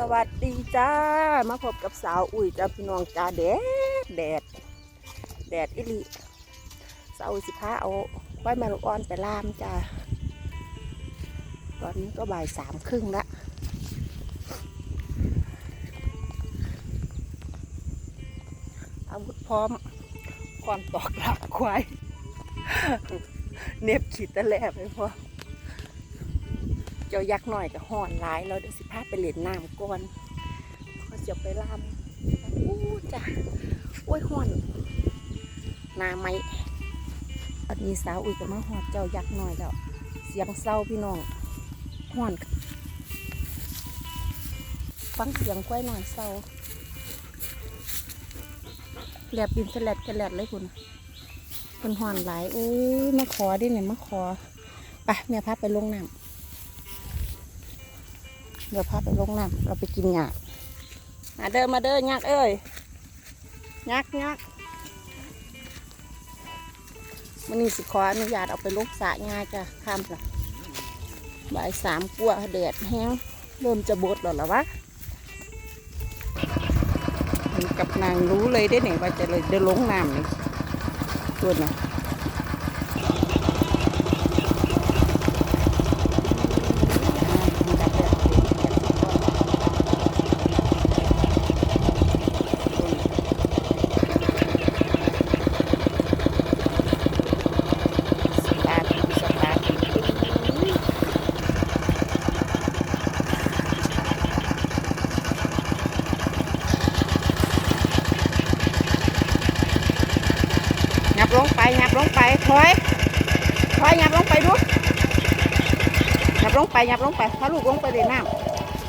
สวัสดีจ้า มาพบกับสาวอุ่ยจ้าพี่น้องจ้าแดดแดด แดดอิลิสาวอุ่ยสิพาเอาไว้ม่ลูกอ่อนไปล่ามจ้าตอนนี้ก็บ่ายสามครึ่งละอาวุธพร้อมควานตอกหลับควาย เน็บขีดตะแลบไปพอ เจ้ายักษ์หน่อยกับห่อนร้ายเราเดี๋ยวสิพาไปเล่นน้ำก่อนเขาจะไปล่ำอู้จ้ะโอ้ยห่อนนาไม้อันนี้สาวอุ้ยกับมาหอดเจ้ายักษ์หน่อยแล้ว เสียงเศร้าพี่น้องห่อน ฟังเสียงควยหน่อยเศร้าแหลบบินแสลดแสลดเลยคุณเป็นห่อนหลายอู้ยมาขอดิเนี่ยมาขอไปเมียพาไปลงน้ำ เดี๋ยวพาไปลงน้ำเราไปกินหยามาเดินมาเดินยักเอ้ยยักษ์ยักมันนี่สิขออนุญาตเอาไปลงสระง่ายจ้ะข้ามละบ่ายสามกว่าแดดแห้งเริ่มจะบดแล้วหรอวะกับนางรู้เลยได้เนี่ยว่าจะเลยเดินลงน้ำนี่ตัวน่ะ สตาร์ทสตาร์ทงับ ลงไปงับลงไปถอยถอยงับลงไปดูงับลงไปงับลงไปพาลูกลงไปเลยน้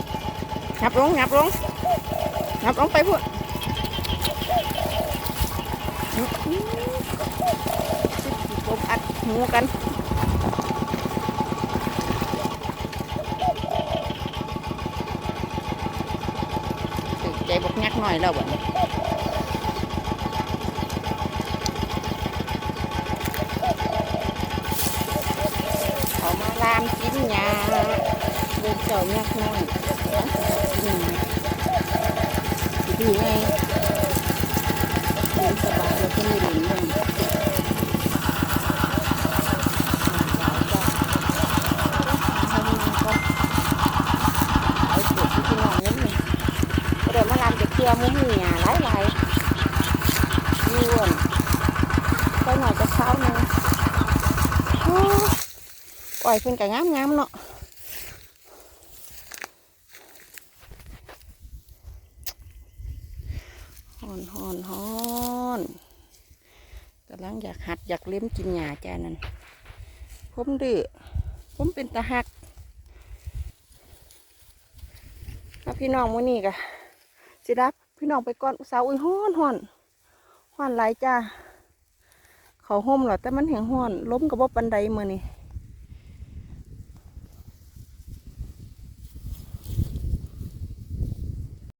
ำงับลงงับลงงับลงไปพูดอื้อหือลมอัดหูกันใจบกยักหน่อยแล้วบ่เนี่ยเขามาลามกิ นยาดินเจ้ายักน้อยอืมดีไงเดินสบายแล้วก็ไม่เดินมันเอาเก็บที่นอนนั่นเองเดี๋ยวมาลำจะเคลียร์มุ้งเนียหลายหลายๆนี่วนไปหน่อยจะเช้าหนึงโอ้ย ปล่อยเพิ่นกับงามงามเนาะฮอนฮอนฮอนกำลังอยากหัดอยากเลี้ยมกินหญ้าจ้านั่นผมดื้อผมเป็นตาหักพี่น้องมื้อนี้กะสิดับพี่น้องไปก่อนสาวอุ้ยฮ้อนฮ้อนฮ้อนหลายจ้าเขาห่มเหรอแต่มันแห้งฮ้อนล้มกับบ่ปันไดมือนี่